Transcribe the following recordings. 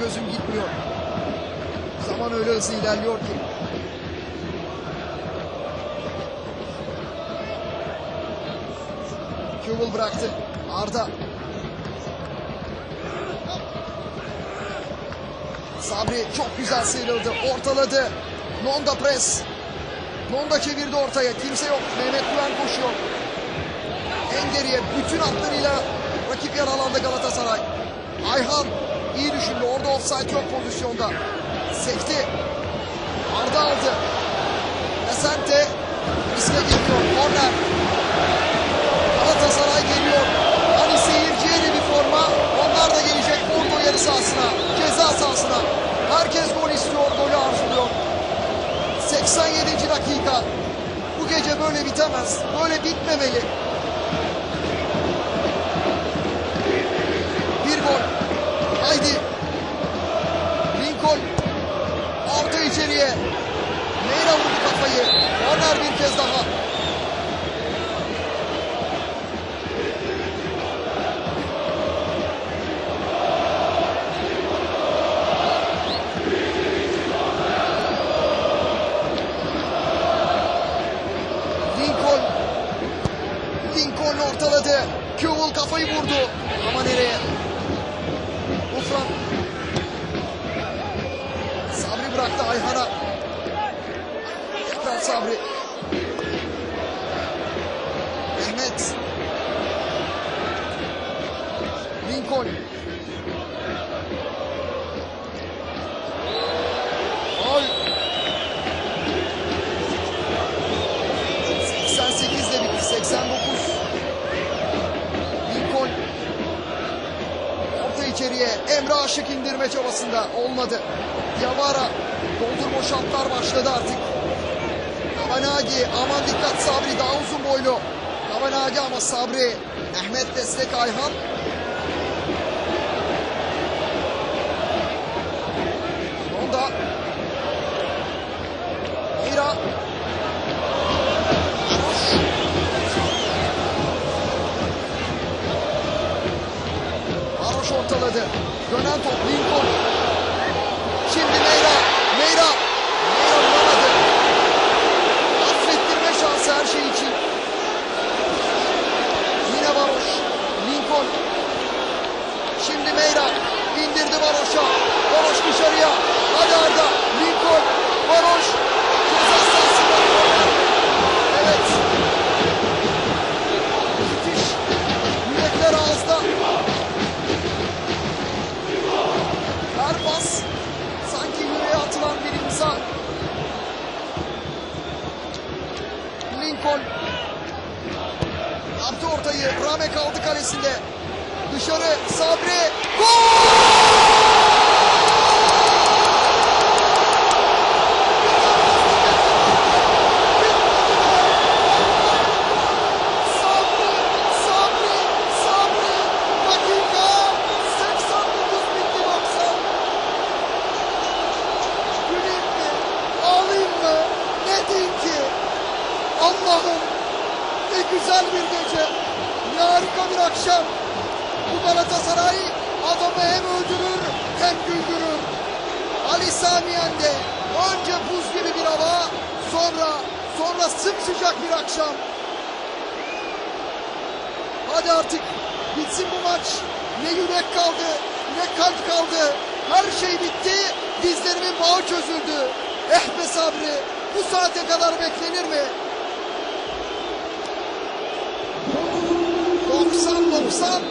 gözüm gitmiyor. Zaman öyle hızlı ilerliyor ki. Kewell bıraktı. Arda. Sabri çok güzel sıyrıldı. Ortaladı. Nonda pres. Nonda çevirdi ortaya. Kimse yok. Mehmet Güven koşuyor. En geriye bütün hatlarıyla rakip yer alanda Galatasaray. Ayhan iyi düşündü. Orada offside yok pozisyonda. Sekti. Arda aldı. Esente riske giriyor. Korner. Galatasaray geliyor. Hani seyirciye de bir forma. Onlar da gelecek Bordo yarı sahasına. Ceza sahasına. Herkes gol istiyor. Golü arzuluyor. 87. dakika. Bu gece böyle bitemez. Böyle bitmemeli. Korner bir kez daha. Lincoln. Lincoln ortaladı. Kewell kafayı vurdu. Ama nereye? Ufran. Sabri bıraktı Ayhan'a. Tekrar Sabri. Lincoln. Faul. 88 de bitti. 89. Lincoln. Orta içeriye. Emre Aşık indirme çabasında. Olmadı. Yavara. Doldur boşaltlar başladı artık. Kavanagi. Aman dikkat Sabri. Daha uzun boylu. Kavanagi ama Sabri. Mehmet destek Ayhan. Onda. Mira. Aroş ortaladı. Dönen top Lincoln. Şimdi Meyra. Meyra. Meyra vuramadı. Affettirme şansı her şey için. Yine Baroş. Lincoln. Şimdi Meyra. indirdi Baroş'a. Baroş dışarıya. Hadi Arda. Lincoln. Baroş. Ceza sahasında korner. Evet. Müthiş. Yürekler ağızda. Her pas sanki yüreğe atılan bir imza. Lincoln yaptı ortayı. Rame kaldı kalesinde. Dışarı Sabri. Gol! Sabri, Sabri, Sabri. Dakika 89 bitti 90. Güleyim mi? Ağlayayım mı? Ne diyeyim ki? Allah'ım ne güzel bir gece. Ne harika bir akşam. Bu Galatasaray adamı hem öldürür hem güldürür. Ali Samiyen de önce buz gibi bir hava sonra sonra sımsıcak bir akşam. Hadi artık bitsin bu maç. Ne yürek kaldı, ne kalp kaldı. Her şey bitti. Dizlerimin bağı çözüldü. Eh be Sabri, bu saate kadar beklenir mi? 90 90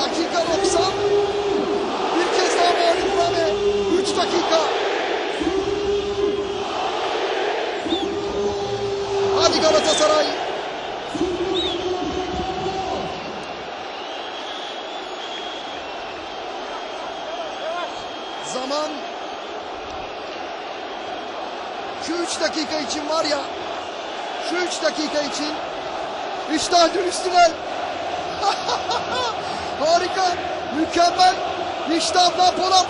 dakika 90 bir kez daha Mağlup Rame 3 dakika. Hadi Galatasaray. Zaman. Şu 3 dakika için var ya şu 3 dakika için İştah dönüştüler. Harika, mükemmel. İştahla Polat.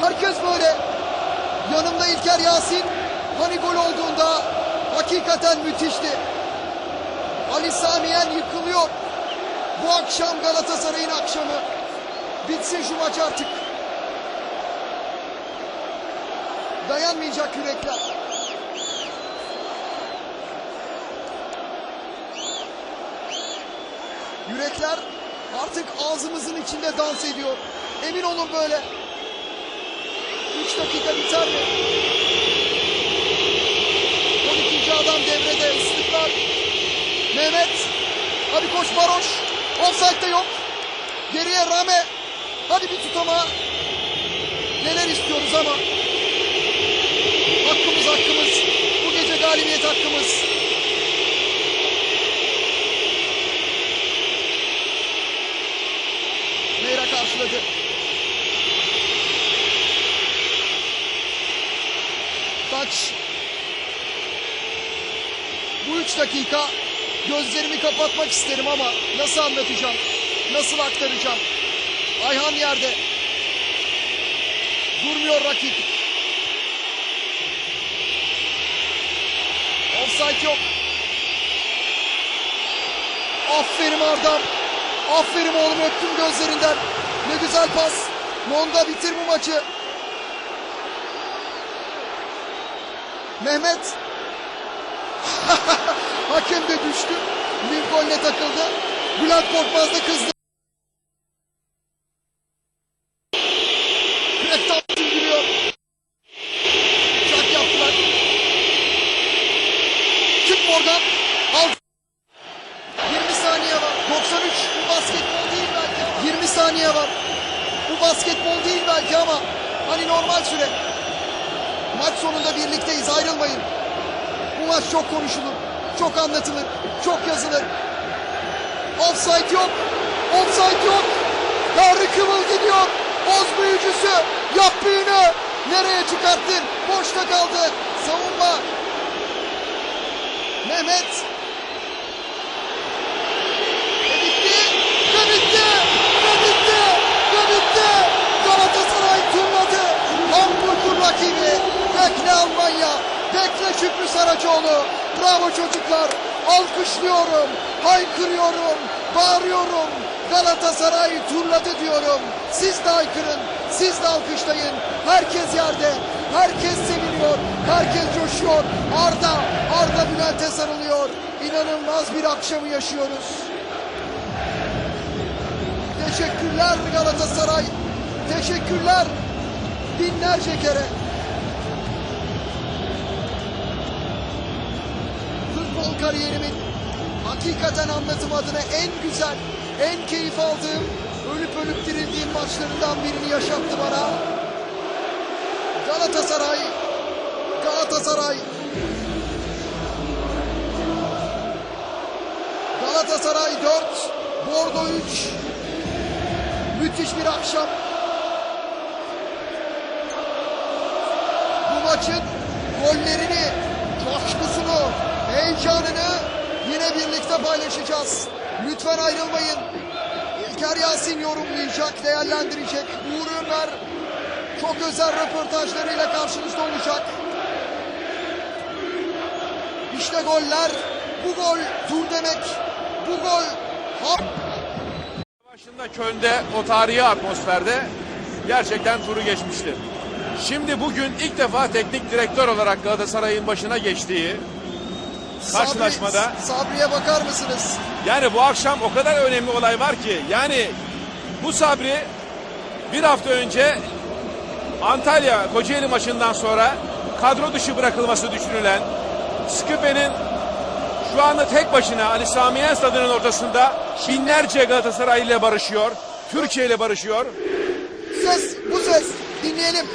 Herkes böyle. Yanımda İlker Yasin. Hani gol olduğunda hakikaten müthişti. Ali Samiyen yıkılıyor. Bu akşam Galatasaray'ın akşamı. Bitsin şu maç artık. Dayanmayacak yürekler. Yürekler artık ağzımızın içinde dans ediyor. Emin olun böyle. 3 dakika biter mi? 12. adam devrede ıslıklar. Mehmet. Hadi koş Baroş. Offside'de yok. Geriye Rame. Hadi bir tutama. Neler istiyoruz ama. Hakkımız hakkımız. Bu gece galibiyet hakkımız. 3 dakika gözlerimi kapatmak isterim ama nasıl anlatacağım? Nasıl aktaracağım? Ayhan yerde. Durmuyor rakip. Offside yok. Aferin Ardam. Aferin oğlum öptüm gözlerinden. Ne güzel pas. Monda bitir bu maçı. Mehmet Hakem de düştü. Lincoln'e takıldı. Bülent Korkmaz da kızdı. Morgan. Al. 20 saniye var. 93. Bu basketbol değil belki. 20 saniye var. Bu basketbol değil belki ama hani normal süre. Maç sonunda birlikteyiz. Ayrılmayın. Bu çok konuşulur. Çok anlatılır. Çok yazılır. Offside yok. Offside yok. Tanrı Kıvıl gidiyor. Oz büyücüsü. Yap büyünü. Nereye çıkarttın? Boşta kaldı. Savunma. Mehmet. Ve bitti. Ve bitti. Ve bitti. Ve bitti. Galatasaray turladı. Hamburg'un rakibi. Bekle Almanya. Bekle Şükrü Saraçoğlu. Bravo çocuklar. Alkışlıyorum. Haykırıyorum. Bağırıyorum. Galatasaray turladı diyorum. Siz de haykırın. Siz de alkışlayın. Herkes yerde. Herkes seviniyor. Herkes coşuyor. Arda. Arda Bülent'e sarılıyor. İnanılmaz bir akşamı yaşıyoruz. Teşekkürler Galatasaray. Teşekkürler. Binlerce kere. Kariyerimin hakikaten anlatım adına en güzel, en keyif aldığım, ölüp ölüp dirildiğim maçlarından birini yaşattı bana. Galatasaray, Galatasaray. Galatasaray 4, Bordo 3. Müthiş bir akşam. Bu maçın gollerini, coşkusunu, heyecanını yine birlikte paylaşacağız. Lütfen ayrılmayın. İlker Yasin yorumlayacak, değerlendirecek. Uğur Ömer çok özel röportajlarıyla karşınızda olacak. İşte goller. Bu gol tur demek. Bu gol ha- Başında Köln'de o tarihi atmosferde gerçekten turu geçmişti. Şimdi bugün ilk defa teknik direktör olarak Galatasaray'ın başına geçtiği karşılaşmada Sabri- Sabri'ye bakar mısınız? yani bu akşam o kadar önemli olay var ki yani bu Sabri bir hafta önce Antalya Kocaeli maçından sonra kadro dışı bırakılması düşünülen Skrip'in şu anda tek başına Ali Sami Yen stadının ortasında binlerce Galatasaray ile barışıyor. Türkiye ile barışıyor. Ses, bu ses. Dinleyelim.